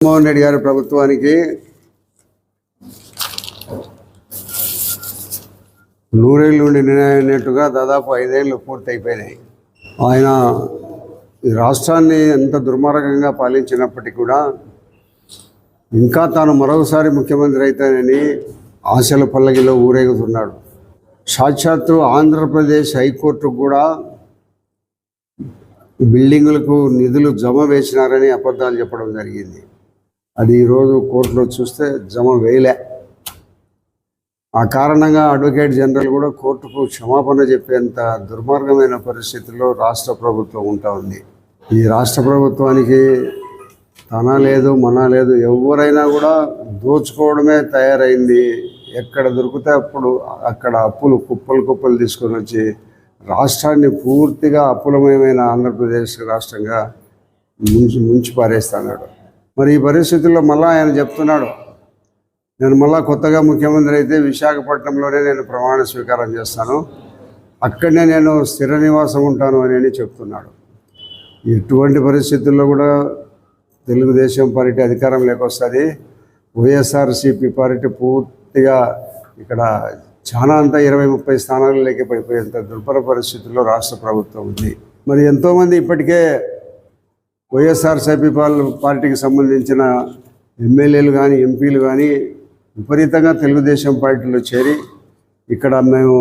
జగన్మోహన్ రెడ్డి గారి ప్రభుత్వానికి నూరేళ్ళు నుండి నిర్ణయినట్టుగా దాదాపు ఐదేళ్ళు పూర్తయిపోయినాయి. ఆయన ఈ రాష్ట్రాన్ని ఎంత దుర్మార్గంగా పాలించినప్పటికీ కూడా ఇంకా తాను మరొకసారి ముఖ్యమంత్రి అవుతానని ఆశల పల్లకిలో ఊరేగుతున్నాడు. సాక్షాత్తు ఆంధ్రప్రదేశ్ హైకోర్టుకు కూడా బిల్డింగులకు నిధులు జమ వేసినారని అబద్ధాలు చెప్పడం జరిగింది. అది ఈరోజు కోర్టులో చూస్తే జమ వేయలే. ఆ కారణంగా అడ్వకేట్ జనరల్ కూడా కోర్టుకు క్షమాపణ చెప్పేంత దుర్మార్గమైన పరిస్థితుల్లో రాష్ట్ర ప్రభుత్వం ఉంటా ఉంది. ఈ రాష్ట్ర ప్రభుత్వానికి తన లేదు మన లేదు ఎవరైనా కూడా దోచుకోవడమే తయారైంది. ఎక్కడ దొరికితే అప్పుడు అక్కడ అప్పులు కుప్పలు కుప్పలు తీసుకొని వచ్చి రాష్ట్రాన్ని పూర్తిగా అప్పులమయమైన ఆంధ్రప్రదేశ్ రాష్ట్రంగా ముంచి ముంచి పారేస్తాడు మరి ఈ పరిస్థితుల్లో మళ్ళీ ఆయన చెప్తున్నాడు. నేను మళ్ళా కొత్తగా ముఖ్యమంత్రి అయితే విశాఖపట్నంలోనే నేను ప్రమాణ స్వీకారం చేస్తాను. అక్కడనే నేను స్థిర నివాసం ఉంటాను అని చెప్తున్నాడు. ఎటువంటి పరిస్థితుల్లో కూడా తెలుగుదేశం పార్టీ అధికారం లేకొస్తుంది. వైఎస్ఆర్సీపీ పార్టీ పూర్తిగా ఇక్కడ చాలా అంతా ఇరవై ముప్పై స్థానాలు లేకపోయిపోయేంత దుర్భర పరిస్థితుల్లో రాష్ట్ర ప్రభుత్వం ఉంది. మరి ఎంతోమంది ఇప్పటికే వైఎస్ఆర్సీపీ పార్టీకి సంబంధించిన ఎమ్మెల్యేలు కానీ ఎంపీలు కానీ విపరీతంగా తెలుగుదేశం పార్టీలో చేరి ఇక్కడ మేము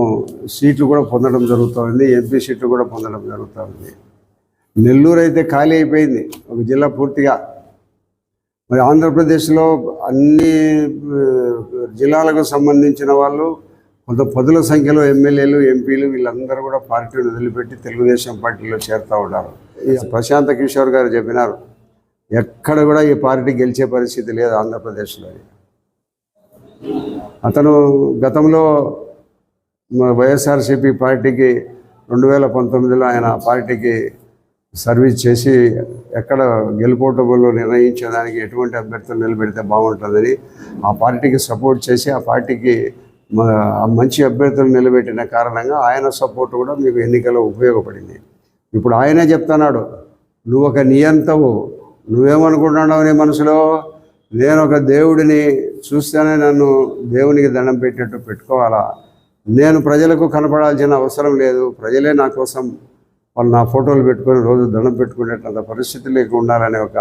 సీట్లు కూడా పొందడం జరుగుతుంది ఎంపీ సీట్లు కూడా పొందడం జరుగుతుంది నెల్లూరు అయితే ఖాళీ అయిపోయింది ఒక జిల్లా పూర్తిగా. మరి ఆంధ్రప్రదేశ్లో అన్ని జిల్లాలకు సంబంధించిన వాళ్ళు కొంత పదుల సంఖ్యలో ఎమ్మెల్యేలు ఎంపీలు వీళ్ళందరూ కూడా పార్టీని వదిలిపెట్టి తెలుగుదేశం పార్టీలో చేరుతూ ఉన్నారు. ప్రశాంత్ కిషోర్ గారు చెప్పినారు ఎక్కడ కూడా ఈ పార్టీ గెలిచే పరిస్థితి లేదు ఆంధ్రప్రదేశ్లో. అతను గతంలో వైఎస్ఆర్సీపీ పార్టీకి రెండు వేల పంతొమ్మిదిలో ఆయన పార్టీకి సర్వీస్ చేసి ఎక్కడ గెలుపోటబుల్లో నిర్ణయించేదానికి ఎటువంటి అభ్యర్థులు నిలబెడితే బాగుంటుందని ఆ పార్టీకి సపోర్ట్ చేసి ఆ పార్టీకి మంచి అభ్యర్థులు నిలబెట్టిన కారణంగా ఆయన సపోర్ట్ కూడా మీకు ఎన్నికల్లో ఉపయోగపడింది. ఇప్పుడు ఆయనే చెప్తున్నాడు నువ్వు ఒక నియంతవు నువ్వేమనుకుంటున్నావు నీ మనసులో? నేను ఒక దేవుడిని చూస్తేనే నన్ను దేవునికి దండం పెట్టేట్టు పెట్టుకోవాలా? నేను ప్రజలకు కనపడాల్సిన అవసరం లేదు ప్రజలే నా కోసం వాళ్ళు నా ఫోటోలు పెట్టుకొని రోజు దండం పెట్టుకునేటంత పరిస్థితి లేకుండా ఉండాలనే ఒక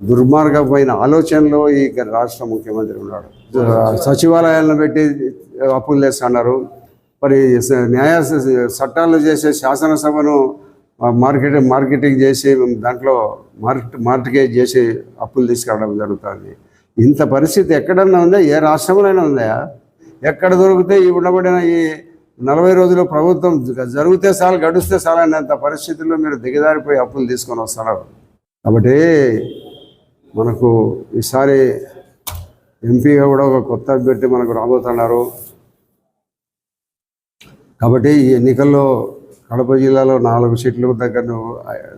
దుర్మార్గమైన ఆలోచనలో ఈ రాష్ట్ర ముఖ్యమంత్రి ఉన్నాడు. సచివాలయాలను పెట్టి అప్పులు చేస్తున్నారు. మరి న్యాయ చట్టాలు చేసే శాసనసభను మార్కెట్ మార్కెటింగ్ చేసి దాంట్లో మార్కెట్ మార్కెట్ చేసి అప్పులు తీసుకురావడం జరుగుతుంది. ఇంత పరిస్థితి ఎక్కడన్నా ఉందా? ఏ రాష్ట్రంలోనైనా ఉందా? ఎక్కడ దొరికితే ఈ ఉండబడిన ఈ నలభై రోజులు ప్రభుత్వం జరిగితే చాలు గడిస్తే చాలు అనేంత పరిస్థితుల్లో మీరు దిగజారిపోయి అప్పులు తీసుకొని వస్తున్నారు. కాబట్టి మనకు ఈసారి ఎంపీగా కూడా ఒక కొత్త అభ్యర్థి మనకు రాబోతున్నారు. కాబట్టి ఈ ఎన్నికల్లో కడప జిల్లాలో నాలుగు సీట్ల దగ్గర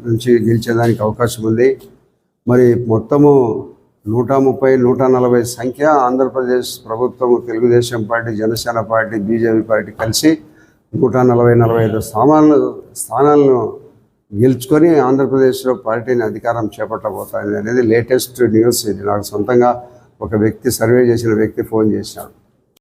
నుంచి గెలిచేదానికి అవకాశం ఉంది. మరి మొత్తము నూట ముప్పై నూట నలభై సంఖ్య ఆంధ్రప్రదేశ్ ప్రభుత్వం Telugu Desam party Jana Sena party BJP party కలిసి నూట నలభై నలభై ఐదు స్థానాలను స్థానాలను గెలుచుకొని ఆంధ్రప్రదేశ్లో పార్టీని అధికారం చేపట్టబోతాయి అనేది లేటెస్ట్ న్యూస్ ఇది. నాకు సొంతంగా ఒక వ్యక్తి సర్వే చేసిన వ్యక్తి ఫోన్ చేసినాడు